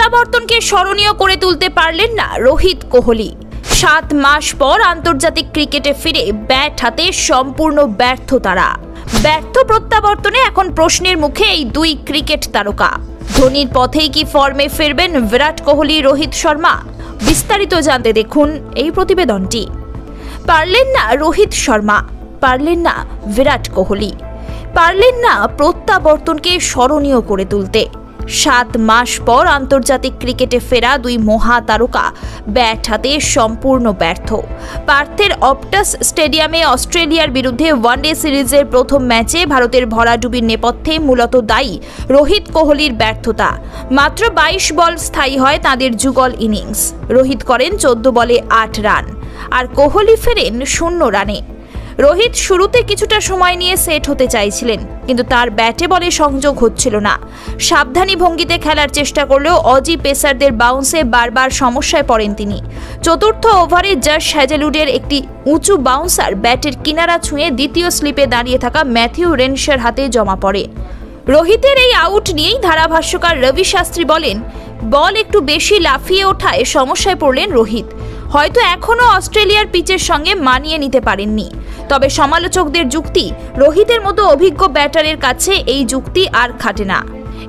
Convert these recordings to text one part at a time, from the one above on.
প্রত্যাবর্তনকে স্মরণীয় করে তুলতে পারলেন না রোহিত কোহলি। সাত মাস পর আন্তর্জাতিক ক্রিকেটে ফিরে ব্যাট হাতে সম্পূর্ণ ব্যর্থ তারা। ব্যর্থ প্রত্যাবর্তনে এখন প্রশ্নের মুখে এই দুই ক্রিকেট তারকা। ধোনির পথেই কি ফর্মে ফিরবেন বিরাট কোহলি, রোহিত শর্মা? বিস্তারিত জানতে দেখুন এই প্রতিবেদনটি। পারলেন না রোহিত শর্মা, পারলেন না বিরাট কোহলি। পারলেন না প্রত্যাবর্তনকে স্মরণীয় করে তুলতে। সাত মাস পর আন্তর্জাতিক ক্রিকেটে ফেরা দুই মহা তারকা। ব্যাট হাতে সম্পূর্ণ ব্যর্থ। পার্থের অপটাস স্টেডিয়ামে অস্ট্রেলিয়ার বিরুদ্ধে ওয়ানডে সিরিজের প্রথম ম্যাচে ভারতের ভরাডুবির নেপথ্যে মূলত দায়ী রোহিত কোহলির ব্যর্থতা। মাত্র বাইশ বল স্থায়ী হয় তাদের যুগল ইনিংস। রোহিত করেন চোদ্দ বলে আট রান। আর কোহলি ফেরেন শূন্য রানে। রোহিত শুরুতে কিছুটা সময় নিয়ে সেট হতে চাইছিলেন, কিন্তু তার ব্যাটে বলে সংযোগ হচ্ছিল না। সাবধানী ভঙ্গিতে খেলার চেষ্টা করলেও অজি পেসারদের বাউন্সে বারবার সমস্যায় পড়েন তিনি। চতুর্থ ওভারে জাস হ্যাজেলুডের একটি উঁচু বাউন্সার ব্যাটের কিনারা ছুঁয়ে দ্বিতীয় স্লিপে দাঁড়িয়ে থাকা ম্যাথিউ রেনশার হাতে জমা পড়ে। রোহিতের এই আউট নিয়েই ধারাভাষ্যকার রবি শাস্ত্রী বলেন, বল একটু বেশি লাফিয়ে ওঠায় সমস্যায় পড়লেন রোহিত। হয়তো এখনও অস্ট্রেলিয়ার পিচের সঙ্গে মানিয়ে নিতে পারেননি। তবে সমালোচকদের যুক্তি, রোহিতের মতো অভিজ্ঞ ব্যাটারের কাছে এই যুক্তি আর খাটে না।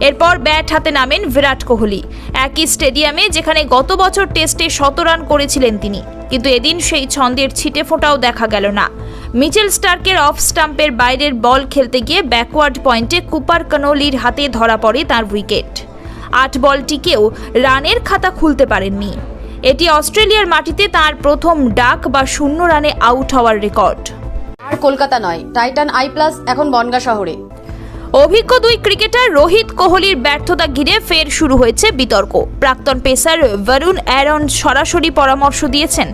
এরপর ব্যাট হাতে নামেন বিরাট কোহলি। একই স্টেডিয়ামে যেখানে গত বছর টেস্টে শত রান করেছিলেন তিনি, কিন্তু এদিন সেই ছন্দের ছিটে ফোঁটাও দেখা গেল না। মিচেল স্টার্কের অফ স্টাম্পের বাইরের বল খেলতে গিয়ে ব্যাকওয়ার্ড পয়েন্টে কুপার কানোলির হাতে ধরা পড়ে তার উইকেট। আট বলটিকেও রানের খাতা খুলতে পারেননি। এটি অস্ট্রেলিয়ার মাটিতে তার প্রথম ডাক বা শূন্য রানে আউট হওয়ার রেকর্ড। আর কলকাতা নয়, টাইটান আই প্লাস এখন বনগা শহরে। অভিজ্ঞ দুই ক্রিকেটার রোহিত কোহলির ব্যর্থতা ঘিরে ফের শুরু হয়েছে বিতর্ক। প্রাক্তন পেসার বরুণ অ্যারন সরাসরি পরামর্শ দিয়েছেন,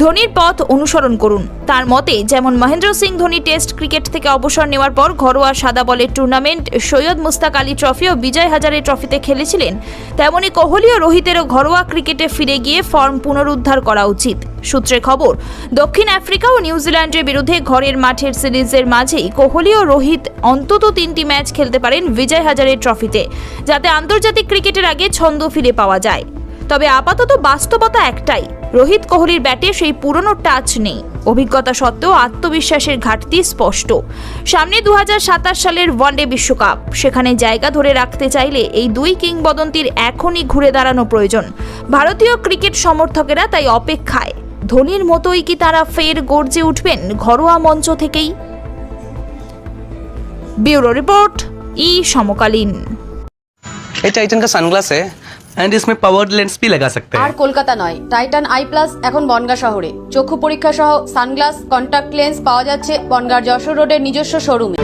ধোনির পথ অনুসরণ করুন। তার মতে, যেমন মহেন্দ্র সিং ধোনি টেস্ট ক্রিকেট থেকে অবসর নেওয়ার পর ঘরোয়া সাদা বলের টুর্নামেন্ট সৈয়দ মুস্তাক আলী ট্রফি ও বিজয় হাজারে ট্রফিতে খেলেছিলেন, তেমনি কোহলি ও রোহিতেরও ঘরোয়া ক্রিকেটে ফিরে গিয়ে ফর্ম পুনরুদ্ধার করা উচিত। সূত্রে খবর, দক্ষিণ আফ্রিকা ও নিউজিল্যান্ডের বিরুদ্ধে ঘরের মাঠের সিরিজের মাঝেই কোহলি ও রোহিত অন্তত তিনটি ম্যাচ খেলতে পারেন বিজয় হাজারের ট্রফিতে, যাতে আন্তর্জাতিক ক্রিকেটের আগে ছন্দ ফিরে পাওয়া যায়। তবে আপাতত বাস্তবতা একটাই, রোহিত কোহলির ব্যাটে সেই পুরনো টাচ নেই। অভিজ্ঞতা সত্ত্বেও আত্মবিশ্বাসের ঘাটতি স্পষ্ট। সামনে দু হাজার সাতাশ সালের ওয়ানডে বিশ্বকাপ, সেখানে জায়গা ধরে রাখতে চাইলে এই দুই কিংবদন্তির এখনই ঘুরে দাঁড়ানো প্রয়োজন। ভারতীয় ক্রিকেট সমর্থকেরা তাই অপেক্ষায়। ধোনির মতোই কি তারা ফের গর্জে উঠবেন ঘরোয়া মঞ্চ থেকেই ব্যুরো রিপোর্ট ই সমকালীন ये टाइटन का सनग्लास है एंड इसमें पावर्ड लेंस भी लगा सकते আর हैं কলকাতা নয় টাইটান আই প্লাস এখন বনগা শহরে চক্ষু পরীক্ষা সহ সানগ্লাস কন্টাক্ট লেন্স পাওয়া যাচ্ছে বনগার যশোর রোডের নিজস্ব শোরুমে